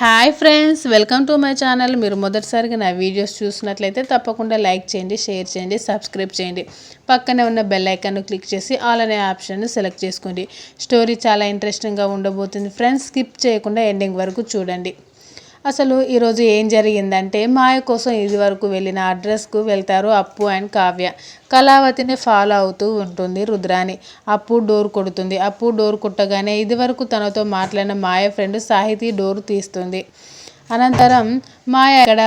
Hi friends welcome to my channel మీరు మొదటిసారిగా నా వీడియోస్ చూసినట్లయితే తప్పకుండా లైక్ చేయండి షేర్ చేయండి సబ్స్క్రైబ్ చేయండి. పక్కనే ఉన్న బెల్ ఐకాన్ను క్లిక్ చేసి ఆల్ అనే ఆప్షన్ను సెలెక్ట్ చేసుకోండి. స్టోరీ చాలా ఇంట్రెస్టింగ్గా ఉండబోతుంది. ఫ్రెండ్స్ స్కిప్ చేయకుండా ఎండింగ్ వరకు చూడండి. అసలు ఈరోజు ఏం జరిగిందంటే మాయ కోసం ఇది వరకు వెళ్ళిన అడ్రస్కు వెళ్తారు అప్పు అండ్ కావ్య. కళావతిని ఫాలో అవుతూ ఉంటుంది రుద్రాని అప్పు డోర్ కొడుతుంది. అప్పు డోర్ కొట్టగానే ఇది వరకు తనతో మాట్లాడిన మాయ ఫ్రెండ్ సాహితీ డోర్ తీస్తుంది. అనంతరం మాయ ఎక్కడ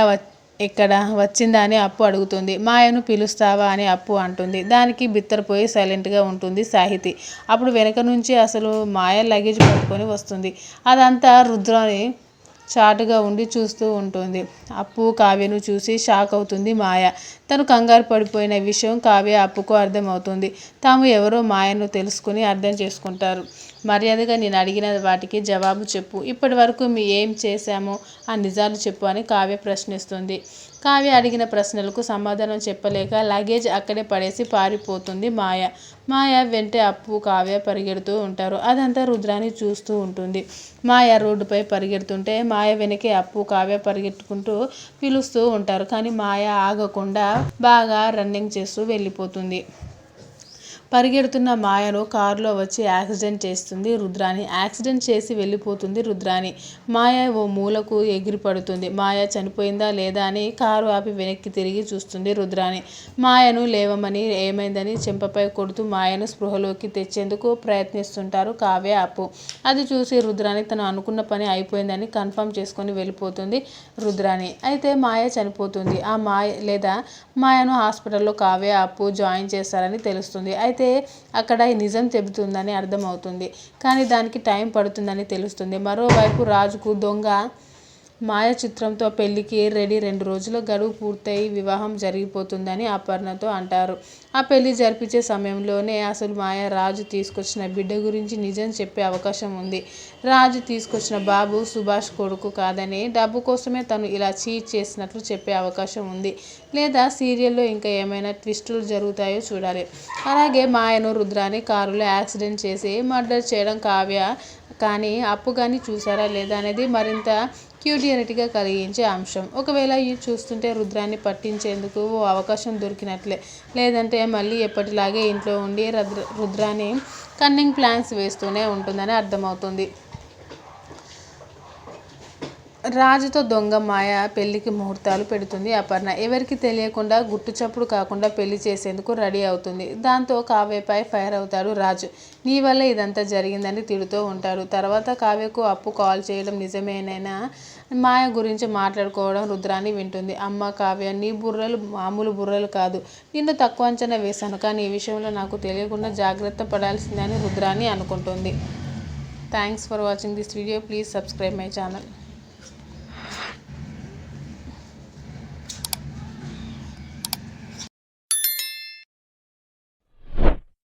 ఇక్కడ వచ్చిందా అని అప్పు అడుగుతుంది. మాయను పిలుస్తావా అని అప్పు అంటుంది. దానికి బిత్తరపోయి సైలెంట్గా ఉంటుంది సాహితి. అప్పుడు వెనక నుంచి అసలు మాయ లగేజ్ పట్టుకొని వస్తుంది. అదంతా రుద్రాని చాటుగా ఉండి చూస్తూ ఉంటుంది. అప్పు కావ్యను చూసి షాక్ అవుతుంది మాయ. తను కంగారు పడిపోయిన విషయం కావ్య అప్పుకు అర్థమవుతుంది. తాము ఎవరో మాయను తెలుసుకుని అర్థం చేసుకుంటారు. మర్యాదగా నేను అడిగిన వాటికి జవాబు చెప్పు. ఇప్పటి వరకు మీ ఏం చేశామో ఆ నిజాలు చెప్పు అని కావ్య ప్రశ్నిస్తుంది. కావ్య అడిగిన ప్రశ్నలకు సమాధానం చెప్పలేక లగేజ్ అక్కడే పడేసి పారిపోతుంది మాయ. మాయ వెంటే అప్పు కావ్య పరిగెడుతూ ఉంటారు. అదంతా రుద్రాని చూస్తూ ఉంటుంది. మాయ రోడ్డుపై పరిగెడుతుంటే మాయ వెనకే అప్పు కావ్య పరిగెట్టుకుంటూ పిలుస్తూ ఉంటారు. కానీ మాయ ఆగకుండా బాగా రన్నింగ్ చేస్తూ వెళ్ళిపోతుంది. పరిగెడుతున్న మాయను కారులో వచ్చి యాక్సిడెంట్ చేస్తుంది రుద్రాని యాక్సిడెంట్ చేసి వెళ్ళిపోతుంది రుద్రాని మాయ ఓ మూలకు ఎగిరిపడుతుంది. మాయ చనిపోయిందా లేదా అని కారు ఆపి వెనక్కి తిరిగి చూస్తుంది రుద్రాని మాయను లేవమని ఏమైందని చెంపపై కొడుతూ మాయను స్పృహలోకి తెచ్చేందుకు ప్రయత్నిస్తుంటారు కావ్య అప్పు. అది చూసి రుద్రాని తను అనుకున్న పని అయిపోయిందని కన్ఫర్మ్ చేసుకొని వెళ్ళిపోతుంది రుద్రాని అయితే మాయ చనిపోతుంది. ఆ మాయ లేదా మాయను హాస్పిటల్లో కావ్య అప్పు జాయిన్ చేస్తారని తెలుస్తుంది. అయితే అయితే అక్కడ నిజం చెబుతుందని అర్థమవుతుంది. కానీ దానికి టైం పడుతుందని తెలుస్తుంది. మరోవైపు రాజుకు దొంగ మాయ చిత్రంతో పెళ్ళికి రెడీ రెండు రోజుల గడువు పూర్తయి వివాహం జరిగిపోతుందని అపర్ణతో అంటారు. ఆ పెళ్ళి జరిపించే సమయంలోనే అసలు మాయ రాజు తీసుకొచ్చిన బిడ్డ గురించి నిజం చెప్పే అవకాశం ఉంది. రాజు తీసుకొచ్చిన బాబు సుభాష్ కొడుకు కాదని డబ్బు కోసమే తను ఇలా చీట్ చేసినట్లు చెప్పే అవకాశం ఉంది. లేదా సీరియల్లో ఇంకా ఏమైనా ట్విస్టులు జరుగుతాయో చూడాలి. అలాగే మాయను రుద్రాని కారులో యాక్సిడెంట్ చేసి మర్డర్ చేయడం కావ్య కానీ అప్పు కానీ చూసారా లేదా అనేది మరింత క్యూరియారిటీగా కలిగించే అంశం. ఒకవేళ ఇది చూస్తుంటే రుద్రాన్ని పట్టించేందుకు ఓ అవకాశం దొరికినట్లే. లేదంటే మళ్ళీ ఎప్పటిలాగే ఇంట్లో ఉండి రుద్రాన్ని కన్నింగ్ ప్లాన్స్ వేస్తూనే ఉంటుందని అర్థమవుతుంది. రాజుతో దొంగ మాయ పెళ్ళికి ముహూర్తాలు పెడుతుంది. అపర్ణ ఎవరికి తెలియకుండా గుట్టుచప్పుడు కాకుండా పెళ్ళి చేసేందుకు రెడీ అవుతుంది. దాంతో కావ్యపై ఫైర్ అవుతాడు రాజు. నీ వల్ల ఇదంతా జరిగిందని తిడుతూ ఉంటాడు. తర్వాత కావ్యకు అప్పు కాల్ చేయడం నిజమేనైనా మాయ గురించి మాట్లాడుకోవడం రుద్రాన్ని వింటుంది. అమ్మ కావ్య నీ బుర్రలు మామూలు బుర్రలు కాదు. నిన్ను తక్కువ అంచనా వేశాను. కానీ ఈ విషయంలో నాకు తెలియకుండా జాగ్రత్త పడాల్సిందని రుద్రాన్ని అనుకుంటుంది. Thanks for watching this video. Please subscribe my channel.